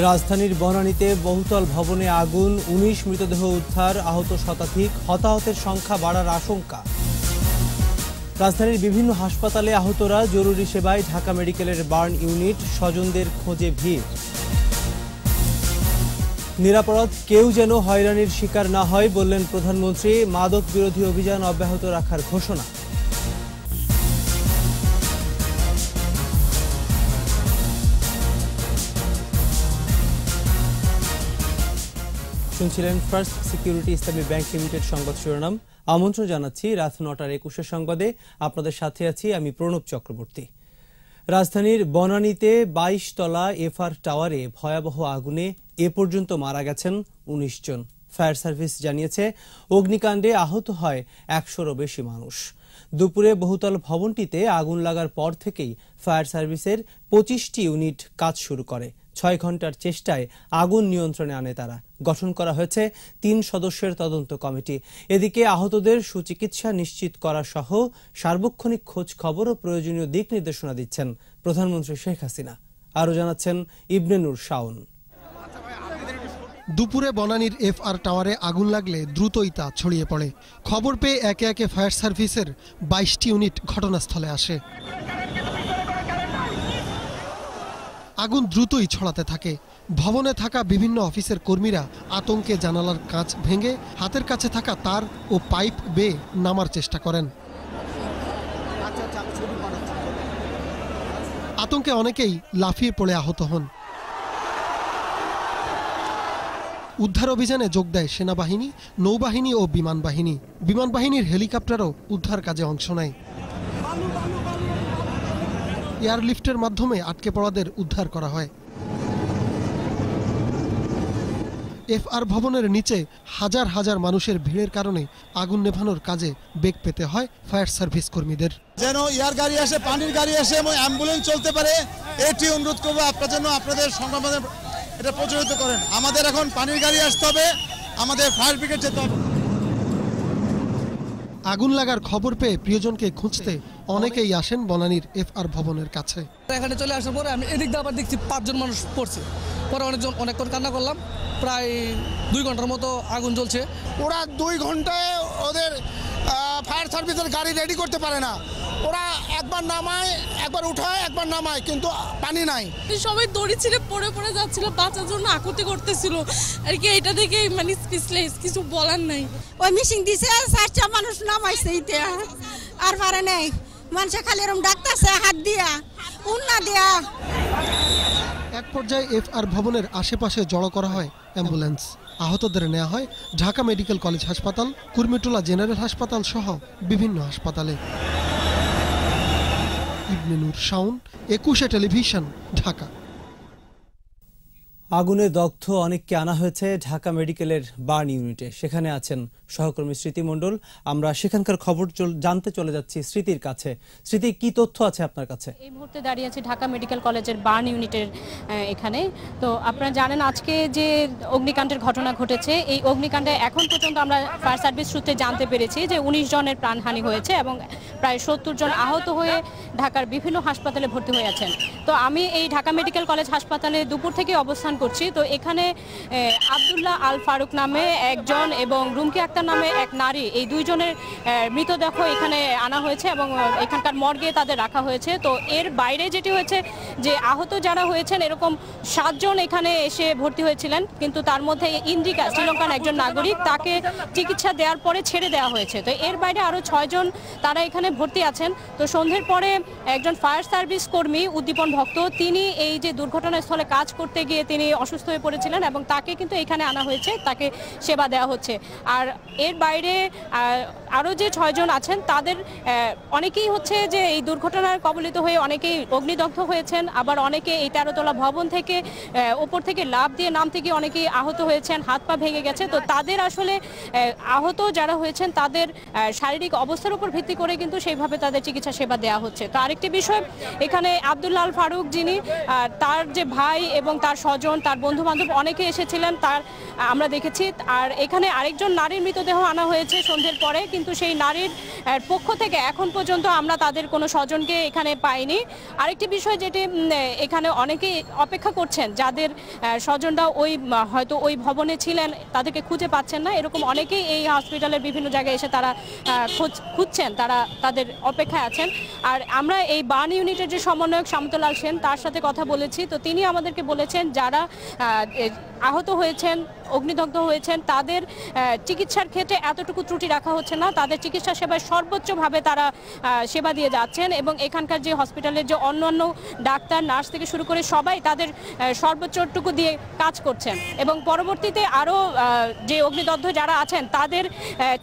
রাজধানীর বনানীতে বহুতল ভবনে আগুন, উনিশ মৃতদেহ উদ্ধার, আহত শতাধিক, হতাহতের সংখ্যা বাড়ার আশঙ্কা। রাজধানীর বিভিন্ন হাসপাতালে আহতরা জরুরি সেবায় ঢাকা মেডিকেলের বার্ন ইউনিট, স্বজনদের খোঁজে ভিড়। নিরাপরাধ, কেউ যেন হয়রানির শিকার না হয় বললেন প্রধানমন্ত্রী, মাদক বিরোধী অভিযান অব্যাহত রাখার ঘোষণা। শুনছিলেন first security Islami bank limited সংবাদ শিরোনাম। আমন্ত্রণ জানাচ্ছি রাত নটার একুশের সংবাদে। আপনাদের সাথে আছি আমি প্রণব চক্রবর্তী। রাজধানীর বনানীতে বাইশ তলা এফআর টাওয়ারে ভয়াবহ আগুনে এ পর্যন্ত মারা গেছেন উনিশ জন। ফায়ার সার্ভিস জানিয়েছে, অগ্নিকাণ্ডে আহত হয় একশোরও বেশি মানুষ। দুপুরে বহুতল ভবনটিতে আগুন লাগার পর থেকেই ফায়ার সার্ভিসের পঁচিশটি ইউনিট কাজ শুরু করে। ছয় ঘণ্টার চেষ্টায় আগুন নিয়ন্ত্রণে আনে তারা। গঠন করা হয়েছে তিন সদস্যের তদন্ত কমিটি। এদিকে আহতদের সুচিকিৎসা নিশ্চিত করা সহ সার্বক্ষণিক খোঁজ খবর ও প্রয়োজনীয় দিক নির্দেশনা দিচ্ছেন প্রধানমন্ত্রী শেখ হাসিনা। আরও জানাচ্ছেন ইবনে নূর শাওন। দুপুরে বনানীর এফ আর টাওয়ারে আগুন লাগলে দ্রুতই তা ছড়িয়ে পড়ে। খবর পেয়ে একে একে ফায়ার সার্ভিসের বাইশটি ইউনিট ঘটনাস্থলে আসে। আগুন দ্রুতই ছড়াতে থাকে। ভবনে থাকা বিভিন্ন অফিসের কর্মীরা আতঙ্কে জানালার কাঁচ ভেঙে হাতের কাছে থাকা তার ও পাইপ বেয়ে নামার চেষ্টা করেন। আতঙ্কে অনেকেই লাফিয়ে পড়ে আহত হন। উদ্ধার অভিযানে যোগ দেয় সেনাবাহিনী, নৌবাহিনী ও বিমান বাহিনী। বিমান বাহিনীর হেলিকপ্টারও উদ্ধার কাজে অংশ নেয়। এয়ারলিফটের মাধ্যমে আটকে পড়াদের উদ্ধার করা হয়। এফআর ভবনের নিচে হাজার হাজার মানুষের ভিড়ের কারণে আগুন নেভানোর কাজে বেগ পেতে হয় ফায়ার সার্ভিস কর্মীদের। যেন এয়ার গাড়ি আসে পানির গাড়ি আসে এবং অ্যাম্বুলেন্স চলতে পারে এটি অনুরোধ করব আপনার জন্য আপনাদের সংবাদ এটা প্রচলিত করেন। আমাদের এখন পানির গাড়ি আসতে হবে আমাদের ফায়ার ব্রিগেড যেতে হবে। আগুন লাগার খবর পেয়ে প্রিয়জনকে খুঁজতে অনেকেই আসেন বনানীর এফআর ভবনের কাছে। এখানে চলে আসার পরে আমি এদিক দিয়ে আবার দেখছি পাঁচজন মানুষ পড়ছে। পরে অনেকজন অনেকক্ষণ কান্না করলাম। প্রায় দুই ঘণ্টার মতো আগুন জ্বলছে। ওরা দুই ঘন্টায় ওদের ফায়ার সার্ভিসের গাড়ি রেডি করতে পারে না। ওরা একবার নামায় একবার উঠায় একবার নামায় কিন্তু পানি নাই। সবাই দড়ি ছিঁড়ে পড়ে পড়ে যাচ্ছিল বাঁচার জন্য আকুতি করতেছিল। আর কি এটা দেখে মানে স্পিচলেস কিছু বলার নাই। ওই মিশিং দিছে চারটা মানুষ নামাইছে ইতে আর পারে নেই। মানুষে খালি এরকম ডাকতেছে, হাত দিয়া, উন্না দিয়া। এক পর্যায়ে এফ আর ভবনের আশেপাশে জড়ো করা হয় অ্যাম্বুলেন্স। আহতদের নেওয়া হয় ঢাকা মেডিকেল কলেজ হাসপাতাল, কুর্মিটোলা জেনারেল হাসপাতাল সহ বিভিন্ন হাসপাতালে। ইবনে নূর শাউন একুশে টেলিভিশন, ঢাকা। আগুনে দগ্ধ অনেককে আনা হয়েছে ঢাকা মেডিকেলের বার্ন ইউনিটে। সেখানে আছেন সহকর্মী স্মৃতি মণ্ডল। আমরা সেখানকার খবর জানতে চলে যাচ্ছি স্মৃতির কাছে। স্মৃতি, কি তথ্য আছে আপনার কাছে? এই মুহূর্তে দাঁড়িয়ে আছে ঢাকা মেডিকেল কলেজের বার্ন ইউনিটের এখানে। তো আপনারা জানেন, আজকে যে অগ্নিকাণ্ডের ঘটনা ঘটেছে, এই অগ্নিকাণ্ডে এখন পর্যন্ত আমরা ফায়ার সার্ভিস সূত্রে জানতে পেরেছি যে উনিশ জনের প্রাণহানি হয়েছে এবং প্রায় সত্তর জন আহত হয়ে ঢাকার বিভিন্ন হাসপাতালে ভর্তি হয়ে আছেন। তো আমি এই ঢাকা মেডিকেল কলেজ হাসপাতালে দুপুর থেকে অবস্থান করছি। তো এখানে আবদুল্লাহ আল ফারুক নামে একজন এবং রুমকি আক্তার নামে এক নারী। এই দুইজনের মৃতদেহ এখানে আনা হয়েছে এবং এখানকার মর্গে তাদের রাখা হয়েছে। তো এর বাইরে যেটি হয়েছে, যে আহত যারা হয়েছেন, এরকম সাতজন এখানে এসে ভর্তি হয়েছিলেন। কিন্তু তার মধ্যে ইন্দিকা শ্রীলঙ্কার একজন নাগরিক, তাকে চিকিৎসা দেওয়ার পরে ছেড়ে দেওয়া হয়েছে। তো এর বাইরে আরও ছয়জন তারা এখানে ভর্তি আছেন। তো সন্ধ্যের পরে একজন ফায়ার সার্ভিস কর্মী, উদ্দীপন ভক্ত, তিনি এই যে দুর্ঘটনাস্থলে কাজ করতে গিয়ে তিনি অসুস্থ হয়ে পড়েছিলেন এবং তাকে কিন্তু এখানে আনা হয়েছে, তাকে সেবা দেওয়া হচ্ছে। আর এর বাইরে আরও যে ছয়জন আছেন, তাদের অনেকেই হচ্ছে যে এই দুর্ঘটনার কবলিত হয়ে অনেকেই অগ্নিদগ্ধ হয়েছেন, আবার অনেকে এই তেরোতলা ভবন থেকে ওপর থেকে লাভ দিয়ে নাম থেকে অনেকেই আহত হয়েছেন, হাত পা ভেঙে গেছে। তো তাদের আসলে আহত যারা হয়েছেন, তাদের শারীরিক অবস্থার উপর ভিত্তি করে কিন্তু সেইভাবে তাদের চিকিৎসা সেবা দেওয়া হচ্ছে। তো আরেকটি বিষয়, এখানে আবদুল্লাহ আল ফারুক যিনি তার যে ভাই এবং তার স্বজন তার বন্ধু বান্ধব অনেকে এসেছিলেন, তার, আমরা দেখেছি। আর এখানে আরেকজন নারীর মৃতদেহ আনা হয়েছে সন্ধ্যের পরে, কিন্তু সেই নারীর পক্ষ থেকে এখন পর্যন্ত আমরা তাদের কোনো স্বজনকে এখানে পাইনি। আরেকটি বিষয় যেটি এখানে অনেকেই অপেক্ষা করছেন, যাদের স্বজনরা ওই হয়তো ওই ভবনে ছিলেন, তাদেরকে খুঁজে পাচ্ছেন না। এরকম অনেকেই এই হসপিটালের বিভিন্ন জায়গায় এসে তারা খোঁজ, খুঁজছেন, তারা তাদের অপেক্ষায় আছেন। আর আমরা এই বার্ন ইউনিটের যে সমন্বয়ক শামতুলাল সেন, তার সাথে কথা বলেছি। তো তিনি আমাদেরকে বলেছেন, যারা এ, আহত হয়েছেন অগ্নিদগ্ধ হয়েছেন তাদের চিকিৎসার ক্ষেত্রে এতটুকু ত্রুটি রাখা হচ্ছে না। তাদের চিকিৎসা সেবায় সর্বোচ্চভাবে তারা সেবা দিয়ে যাচ্ছেন এবং এখানকার যে হসপিটালের যে অন্যান্য ডাক্তার নার্স থেকে শুরু করে সবাই তাদের সর্বোচ্চটুকু দিয়ে কাজ করছেন এবং পরবর্তীতে আরও যে অগ্নিদগ্ধ যারা আছেন তাদের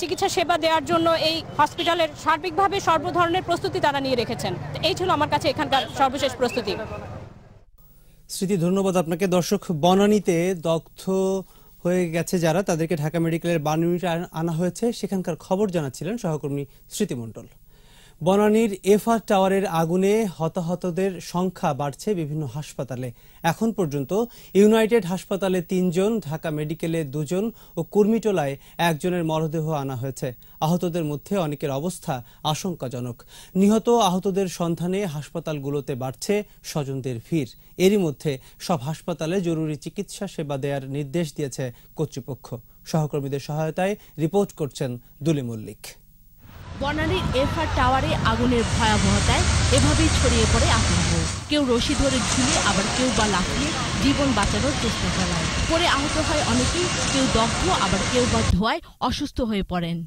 চিকিৎসা সেবা দেওয়ার জন্য এই হসপিটালের সার্বিকভাবে সর্ব ধরনের প্রস্তুতি তারা নিয়ে রেখেছেন। এই ছিল আমার কাছে এখানকার সর্বশেষ প্রস্তুতি। স্মৃতি, ধন্যবাদ আপনাকে। দর্শক, বনানীতে দগ্ধ হয়ে গেছে যারা, তাদেরকে ঢাকা মেডিকেলের বার্ন আনা- হয়েছে। সেখানকার খবর জানাচ্ছিলেন সহকর্মী স্মৃতি মণ্ডল। বনানীর এফআর টাওয়ারের আগুনে হতাহতদের সংখ্যা বাড়ছে বিভিন্ন হাসপাতালে। এখন পর্যন্ত ইউনাইটেড হাসপাতালে তিনজন, ঢাকা মেডিকেলে দুজন ও কুর্মিটোলায় একজনের মরদেহ আনা হয়েছে। আহতদের মধ্যে অনেকের অবস্থা আশঙ্কাজনক। নিহত আহতদের সন্ধানে হাসপাতালগুলোতে বাড়ছে স্বজনদের ভিড়। এরই মধ্যে সব হাসপাতালে জরুরি চিকিৎসা সেবা দেওয়ার নির্দেশ দিয়েছে কর্তৃপক্ষ। সহকর্মীদের সহায়তায় রিপোর্ট করছেন দুলি মল্লিক। বনানীর এফআর টাওয়ারে আগুনের ভয়াবহতায় এভাবেই ছড়িয়ে পড়ে আতঙ্ক। কেউ রশি ধরে ঝুলে, আবার কেউ বা লাফিয়ে জীবন বাঁচানোর চেষ্টা চালায় পরে আহত হয় অনেকেই, কেউ দগ্ধ, আবার কেউ বা ধোয়ায় অসুস্থ হয়ে পড়েন।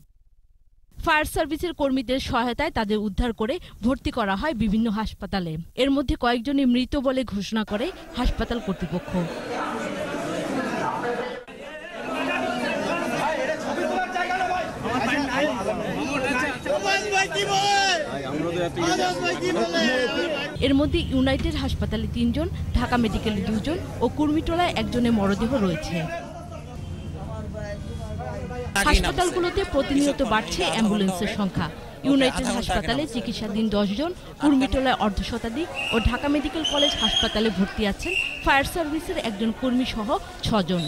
ফায়ার সার্ভিসের কর্মীদের সহায়তায় তাদের উদ্ধার করে ভর্তি করা হয় বিভিন্ন হাসপাতালে। এর মধ্যে কয়েকজনই মৃত বলে ঘোষণা করে হাসপাতাল কর্তৃপক্ষ। এর মধ্যে ইউনাইটেড হাসপাতালে তিনজন, ঢাকা মেডিকেলে দুজন ও কুর্মিটোলায় একজনের মরদেহ রয়েছে। হাসপাতালগুলোতে প্রতিনিয়ত বাড়ছে অ্যাম্বুলেন্সের সংখ্যা। ইউনাইটেড হাসপাতালে চিকিৎসাধীন দশজন, কুর্মিটোলায় অর্ধ শতাধিক ও ঢাকা মেডিকেল কলেজ হাসপাতালে ভর্তি আছেন ফায়ার সার্ভিসের একজন কর্মী সহ ছজন।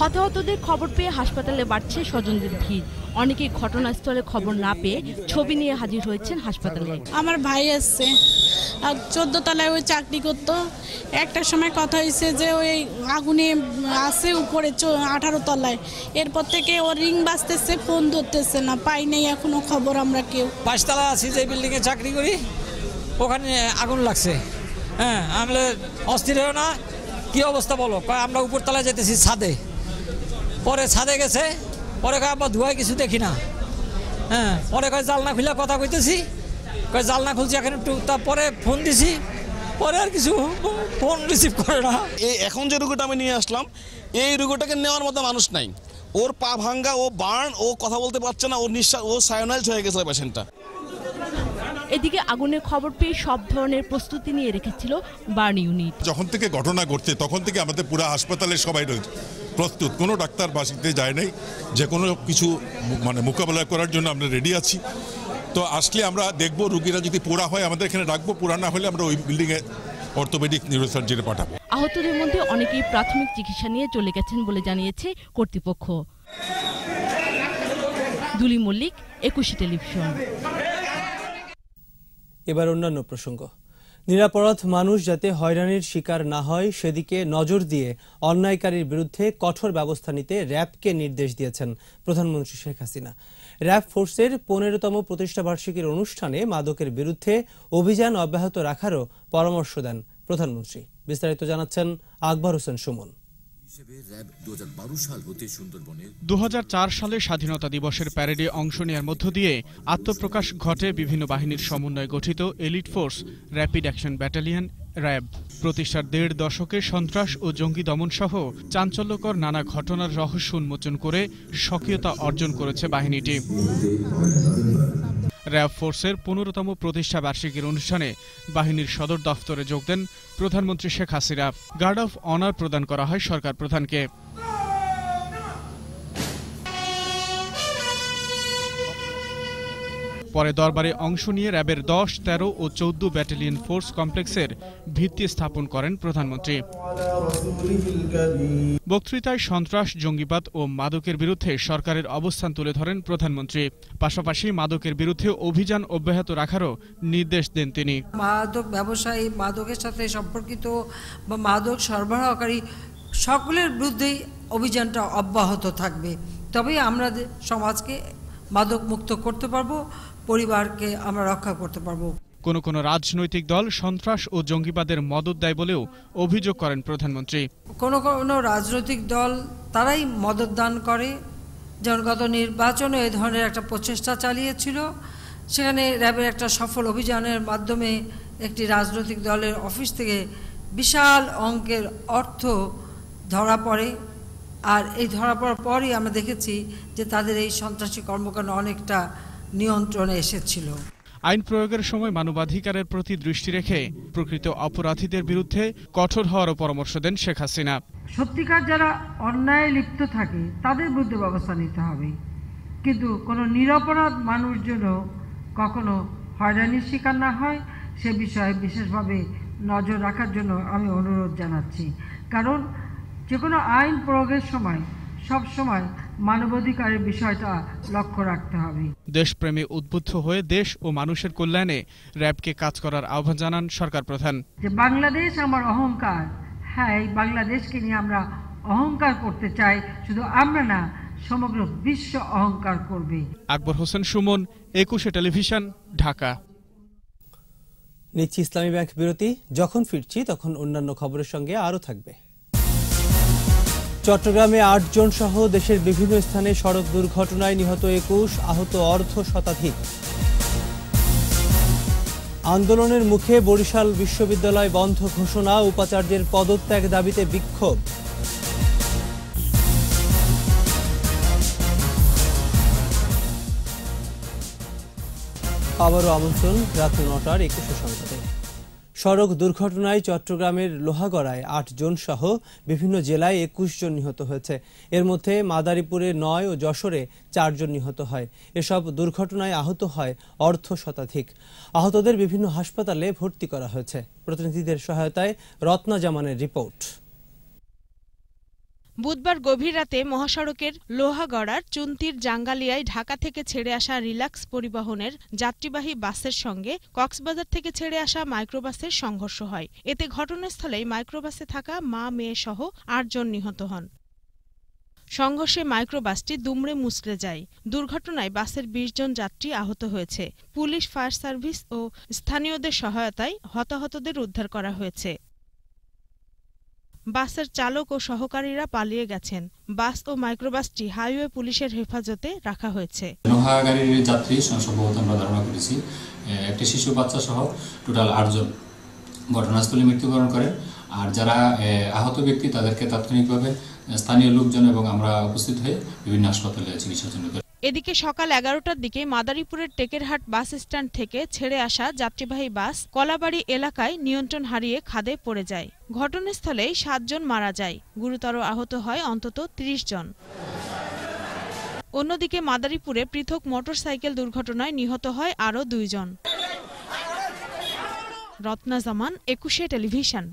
হতাহতদের খবর পেয়ে হাসপাতালে বাড়ছে স্বজনদের ভিড়। অনেকেই ঘটনাস্থলে খবর না পেয়ে ছবি নিয়ে হাজির হয়েছেন হাসপাতালে। আমার ভাই আসছে আর চোদ্দ তলায় ওই চাকরি করতো। একটা সময় কথা হয়েছে যে ওই আগুনে আছে উপরে আঠারো তলায়। এরপর থেকে ও রিং বাজতেছে ফোন ধরতেছে না পাই নেই এখনও খবর আমরা কেউ। পাঁচতলা আছি যে বিল্ডিংয়ে চাকরি করি ওখানে আগুন লাগছে। হ্যাঁ আমরা অস্থির হয়েও না। কি অবস্থা বলো? কয় আমরা উপরতলায় যেতেছি ছাদে। পরে ছাদে গেছে পরে কয় আমরা ধোয়ায় কিছু দেখি না। হ্যাঁ পরে কয় জালনা খুলে কথা কইতেছি। কয় জালনা খুলছি এখন একটু। তারপরে ফোন দিছি পরে আর কিছু ফোন রিসিভ করে না। এই এখন যে রুগীটা আমি নিয়ে আসলাম এই রুগীটাকে নেওয়ার মতো মানুষ নাই। ওর পা ভাঙ্গা ও বার্ন ও কথা বলতে পারছে না ওর নিঃশ্বাস ও সায়োনাইজ হয়ে গেছে পেশেন্টটা। এদিকে আগুনের খবর পেয়ে সব ধরনের প্রস্তুতি নিয়ে রেখেছিল বার্ন ইউনিট। যখন থেকে ঘটনা ঘটছে তখন থেকে আমাদের পুরো হাসপাতালে সবাই রয়েছে। প্রস্তুত। কোনো ডাক্তার বাসিতে যায় নাই। যে কোনো কিছু মানে মোকাবেলা করার জন্য আমরা রেডি আছি। তো আসলে আমরা দেখব রুগীরা যদি পোড়া হয় আমাদের এখানে রাখব পোড়া না হলে আমরা ওই বিল্ডিংয়ে অর্থোপেডিক নিউরোসার্জারি পাঠাবো। আহতদের মধ্যে অনেকেই প্রাথমিক চিকিৎসা নিয়ে চলে গেছেন বলে জানিয়েছে কর্তৃপক্ষ। দুলি মল্লিক একুশে টেলিভিশন। এবার অন্যান্য প্রসঙ্গ। নিরাপরাধ মানুষ যাতে হয়রানির শিকার না হয়, সেদিকে নজর দিয়ে অন্যায়কারীর বিরুদ্ধে কঠোর ব্যবস্থা নিতে র্যাবকে নির্দেশ দিয়েছেন প্রধানমন্ত্রী শেখ হাসিনা। র্যাব ফোর্সের পনেরোতম প্রতিষ্ঠাবার্ষিকীর অনুষ্ঠানে মাদকের বিরুদ্ধে অভিযান অব্যাহত রাখারও পরামর্শ দেন প্রধানমন্ত্রী। বিস্তারিত জানাচ্ছেন আকবর হোসেন সুমন। দু হাজার চার সালে স্বাধীনতা দিবসের প্যারেডে অংশ নেওয়ার মধ্য দিয়ে আত্মপ্রকাশ ঘটে বিভিন্ন বাহিনীর সমন্বয়ে গঠিত elite force rapid action battalion, RAB. প্রতিষ্ঠার দেড় দশকে সন্ত্রাস ও জঙ্গি দমন সহ চাঞ্চল্যকর নানা ঘটনার রহস্য উন্মোচন করে সক্রিয়তা অর্জন করেছে বাহিনীটি। র্যাব ফোর্সের পনেরোতম প্রতিষ্ঠা বার্ষিকীর অনুষ্ঠানে বাহিনীর সদর দফতরে যোগ দেন প্রধানমন্ত্রী Sheikh Hasina. Guard of honour প্রদান করা হয় সরকার প্রধানকে। পরে দরবারে অংশ নিয়ে র্যাবের দশ, তেরো ও চৌদ্দ ব্যাটালিয়ন ফোর্স কমপ্লেক্সের ভিত্তি স্থাপন করেন প্রধানমন্ত্রী। বক্তৃতায় সন্ত্রাস, জঙ্গিবাদ ও মাদকের বিরুদ্ধে সরকারের অবস্থান তুলে ধরেন প্রধানমন্ত্রী। পাশাপাশি মাদকের বিরুদ্ধে অভিযান অব্যাহত রাখারও নির্দেশ দেন তিনি। মাদক ব্যবসায়ী, মাদকের সাথে সম্পর্কিত বা মাদক সরবরাহকারী সকলের বিরুদ্ধেই অভিযানটা অব্যাহত থাকবে। তবেই আমরা সমাজকে মাদক মুক্ত করতে পারব পরিবারকে আমরা রক্ষা করতে পারব। কোনো কোনো রাজনৈতিক দল সন্ত্রাস ও জঙ্গিবাদের মদত দেয় বলেও অভিযোগ করেন প্রধানমন্ত্রী। কোনো কোনো রাজনৈতিক দল তারাই মদত দান করে। যেমন গত নির্বাচনে এ ধরনের একটা প্রচেষ্টা চালিয়েছিল। সেখানে র্যাবের একটা সফল অভিযানের মাধ্যমে একটি রাজনৈতিক দলের অফিস থেকে বিশাল অঙ্কের অর্থ ধরা পড়ে। আর এই ধরা পড়ার পরই আমরা দেখেছি যে তাদের এই সন্ত্রাসী কর্মকাণ্ড অনেকটা নিয়ন্ত্রণে এসেছিল। আইন প্রয়োগের সময় মানবাধিকারের প্রতি দৃষ্টি রেখে প্রকৃত অপরাধীদের বিরুদ্ধে কঠোর হওয়ারও পরামর্শ দেন শেখ হাসিনা। সত্যিকার যারা অন্যায় লিপ্ত থাকে তাদের বিরুদ্ধে ব্যবস্থা নিতে হবে। কিন্তু কোনো নিরপরাধ মানুষ যেন কখনো হয়রানির শিকার না হয়। সে বিষয়ে বিশেষভাবে নজর রাখার জন্য আমি অনুরোধ জানাচ্ছি। কারণ যে কোনো আইন প্রয়োগের সময় সব সময় মানবাধিকারের বিষয়টা লক্ষ্য রাখতে হবে। দেশপ্রেমে উদ্বুদ্ধ হয়ে দেশ ও মানুষের কল্যাণে র্যাবকে কাজ করার আহ্বান জানান সরকার প্রধান। যে বাংলাদেশ আমার অহংকার হ্যাঁ এই বাংলাদেশকে নিয়ে আমরা অহংকার করতে চাই শুধু আমরা না সমগ্র বিশ্ব অহংকার করবে। আকবর হোসেন সুমন একুশে টেলিভিশন ঢাকা। নিচ্ছি ইসলামী ব্যাংক বিরতি। যখন ফিরছি তখন অন্যান্য খবরের সঙ্গে আরও থাকবে। চট্টগ্রামে আটজন সহ দেশের বিভিন্ন স্থানে সড়ক দুর্ঘটনায় নিহত একুশ আহত অর্ধ শতাধিক। আন্দোলনের মুখে বরিশাল বিশ্ববিদ্যালয় বন্ধ ঘোষণা, উপাচার্যের পদত্যাগ দাবিতে বিক্ষোভ। আবারও আমন্ত্রণ রাত নটার একুশে সংবাদে। সড়ক দুর্ঘটনায় চট্টগ্রামের লোহাগড়ায় আট জন সহ বিভিন্ন জেলায় একুশ জন নিহত হয়েছে। এর মধ্যে মাদারীপুরে নয় ও যশোরে চারজন নিহত হয়। এসব দুর্ঘটনায় আহত হয় অর্ধ শতাধিক। আহতদের বিভিন্ন হাসপাতালে ভর্তি করা হয়েছে। প্রতিনিধিদের সহায়তায় রত্না জামানের রিপোর্ট। বুধবার গভীর রাতে মহাসড়কের লোহাগড়ার চুন্তির জাঙ্গালিয়ায় ঢাকা থেকে ছেড়ে আসা রিলাক্স পরিবহনের যাত্রীবাহী বাসের সঙ্গে কক্সবাজার থেকে ছেড়ে আসা মাইক্রোবাসের সংঘর্ষ হয়। এতে ঘটনাস্থলেই মাইক্রোবাসে থাকা মা, মেয়ে সহ আটজন নিহত হন। সংঘর্ষে মাইক্রোবাসটি দুমড়ে মুচড়ে যায়। দুর্ঘটনায় বাসের বিশ জন যাত্রী আহত হয়েছে। পুলিশ, ফায়ার সার্ভিস ও স্থানীয়দের সহায়তায় হতাহতদের উদ্ধার করা হয়েছে। বাসের চালক ও সহকারীরা পালিয়ে গেছেন। বাস ও মাইক্রোবাসটি হাইওয়ে পুলিশের হেফাজতে রাখা হয়েছে। গাড়ির যাত্রী সম্ভবত আমরা ধারণা করেছি একটি শিশু বাচ্চা সহ টোটাল আটজন। ঘটনাস্থলে মৃত্যুবরণ করেন আর যারা আহত ব্যক্তি তাদেরকে তাৎক্ষণিকভাবে স্থানীয় লোকজন এবং আমরা উপস্থিত হয়ে বিভিন্ন হাসপাতালে চিকিৎসার জন্য এদিকে সকাল এগারোটার দিকে মাদারীপুরের টেকেরহাট বাস স্ট্যান্ড থেকে ছেড়ে আসা যাত্রীবাহী বাস কলাবাড়ি এলাকায় নিয়ন্ত্রণ হারিয়ে খাদে পড়ে যায়। ঘটনাস্থলেই সাতজন মারা যায়। গুরুতর আহত হয় অন্তত ত্রিশ জন। অন্যদিকে মাদারীপুরে পৃথক মোটরসাইকেল দুর্ঘটনায় নিহত হয় আরও দুইজন। রত্না জামান, একুশে টেলিভিশন।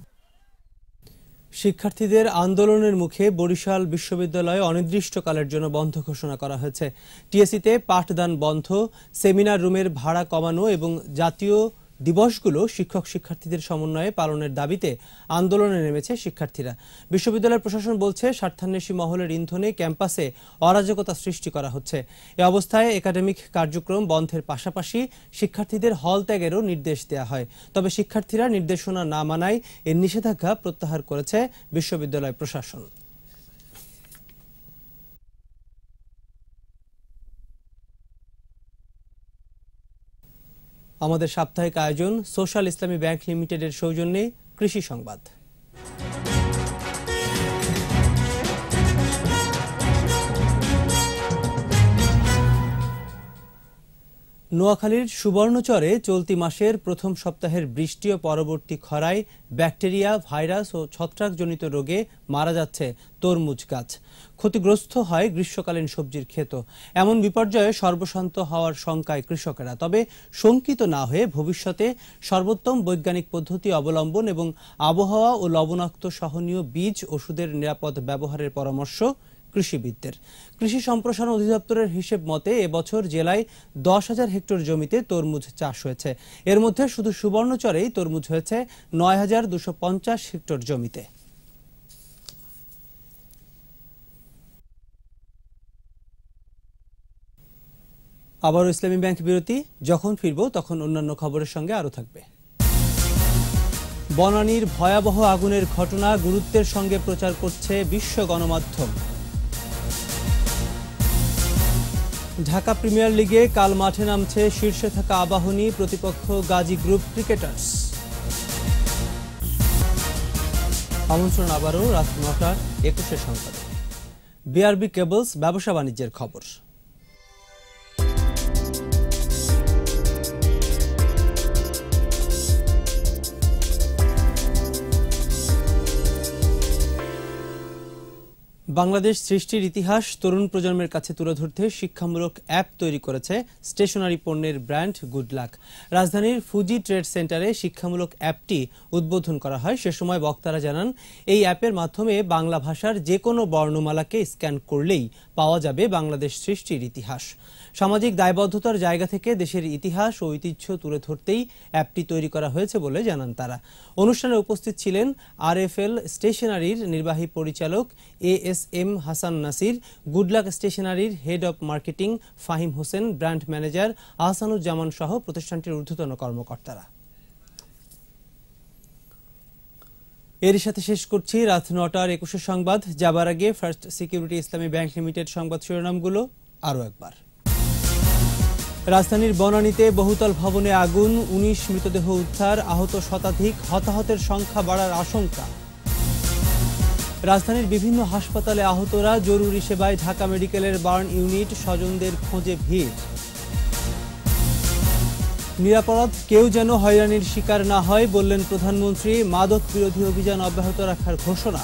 শিক্ষার্থীদের আন্দোলনের মুখে বরিশাল বিশ্ববিদ্যালয়ে অনির্দিষ্টকালের জন্য বন্ধ ঘোষণা করা হয়েছে। টিএসিতে পাঠদান বন্ধ, সেমিনার রুমের ভাড়া কমানো এবং জাতীয় দিবসগুলো শিক্ষক শিক্ষার্থীদের সমন্বয়ে পালনের দাবিতে আন্দোলনে নেমেছে শিক্ষার্থীরা। বিশ্ববিদ্যালয় প্রশাসন বলছে, স্বার্থান্বেষী মহলের ইন্ধনে ক্যাম্পাসে অরাজকতা সৃষ্টি করা হচ্ছে। এ অবস্থায় একাডেমিক কার্যক্রম বন্ধের পাশাপাশি শিক্ষার্থীদের হল ত্যাগেরও নির্দেশ দেওয়া হয়। তবে শিক্ষার্থীরা নির্দেশনা না মানায় এর নিষেধাজ্ঞা প্রত্যাহার করেছে বিশ্ববিদ্যালয় প্রশাসন। আমাদের সাপ্তাহিক আয়োজন সোশ্যাল ইসলামী ব্যাংক লিমিটেডের সৌজন্যে কৃষি সংবাদ। নোয়াখালীর সুবর্ণচরে চলতি মাসের প্রথম সপ্তাহের বৃষ্টি ও পরবর্তী খরায় ব্যাকটেরিয়া, ভাইরাস ও ছত্রাকজনিত রোগে মারা যাচ্ছে তরমুজ গাছ। ক্ষতিগ্রস্ত হয় গ্রীষ্মকালীন সবজির ক্ষেত এমন বিপর্যয়ে সর্বশান্ত হওয়ার শঙ্কায় কৃষকেরা। তবে শঙ্কিত না হয়ে ভবিষ্যতে সর্বোত্তম বৈজ্ঞানিক পদ্ধতি অবলম্বন এবং আবহাওয়া ও লবণাক্ত সহনীয় বীজ, ওষুধের নিরাপদ ব্যবহারের পরামর্শ কৃষিবিদদের। কৃষি সম্প্রসারণ অধিদপ্তরের হিসেব মতে, এবছর জেলায় দশ হাজার হেক্টর জমিতে তরমুজ চাষ হয়েছে। এর মধ্যে শুধু সুবর্ণচরেই তরমুজ হয়েছে নয় হাজার দুশো পঞ্চাশ হেক্টর জমিতে। আবারও ইসলামী ব্যাংক বিরতি। যখন ফিরব তখন অন্যান্য খবরের সঙ্গে আরও থাকবে। বনানীর ভয়াবহ আগুনের ঘটনা গুরুত্বের সঙ্গে প্রচার করছে বিশ্ব গণমাধ্যম। ঢাকা প্রিমিয়ার লিগে কাল মাঠে নামছে শীর্ষে থাকা আবাহনী প্রতিপক্ষ গাজী গ্রুপ ক্রিকেটার্স। আমন্ত্রণ আবারও রাত নটার একুশে সংবাদ। বিআরবি কেবলস ব্যবসা বাণিজ্যের খবর। বাংলাদেশ সৃষ্টির ইতিহাস তরুণ প্রজন্মের কাছে তুলে ধরতে শিক্ষামূলক অ্যাপ তৈরি করেছে স্টেশনারি পণ্যের ব্র্যান্ড গুডলাক। রাজধানীর ফুজি ট্রেড সেন্টারে শিক্ষামূলক অ্যাপটি উদ্বোধন করা হয়। সে সময় বক্তারা জানান, এই অ্যাপের মাধ্যমে বাংলা ভাষার যে কোনো বর্ণমালাকে স্ক্যান করলেই পাওয়া যাবে বাংলাদেশ সৃষ্টির ইতিহাস। সামাজিক দায়বদ্ধতার জায়গা থেকে দেশের ইতিহাস ও ঐতিহ্য তুলে ধরতেই অ্যাপটি তৈরি করা হয়েছে বলে জানান তারা। অনুষ্ঠানে উপস্থিত ছিলেন আরএফএল স্টেশনারির নির্বাহী পরিচালক A S M Hasan Nasir good luck স্টেশনারির head of marketing Fahim Hossain, brand manager Ahsanuzzaman সহ প্রতিষ্ঠানটির ঊর্ধ্বতন কর্মকর্তারা। এরই সাথে শেষ করছি রাত নটার একুশে সংবাদ। যাবার আগে first security Islami bank limited সংবাদ শিরোনামগুলো আরও একবার। রাজধানীর বনানীতে বহুতল ভবনে আগুন, উনিশ মৃতদেহ উদ্ধার, আহত শতাধিক, হতাহতের সংখ্যা বাড়ার আশঙ্কা। রাজধানীর বিভিন্ন হাসপাতালে আহতরা জরুরি সেবায় ঢাকা মেডিকেলের বার্ন ইউনিট স্বজনদের খোঁজে ভিড়। নিরাপরাধ, কেউ যেন হয়রানির শিকার না হয় বললেন প্রধানমন্ত্রী, মাদক বিরোধী অভিযান অব্যাহত রাখার ঘোষণা।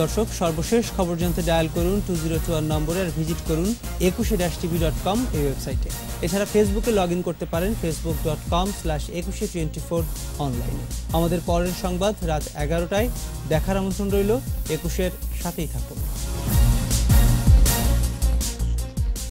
দর্শক, সর্বশেষ খবর জানতে ডায়াল করুন টু জিরো টু নম্বরে আর ভিজিট করুন একুশে ড্যাশ টিভি ডট কম এই ওয়েবসাইটে। এছাড়া ফেসবুকে লগ ইন করতে পারেন Facebook dot com slash Ekushey twenty four অনলাইনে। আমাদের পরের সংবাদ রাত এগারোটায়। দেখার আমন্ত্রণ রইল একুশের সাথেই থাকুন।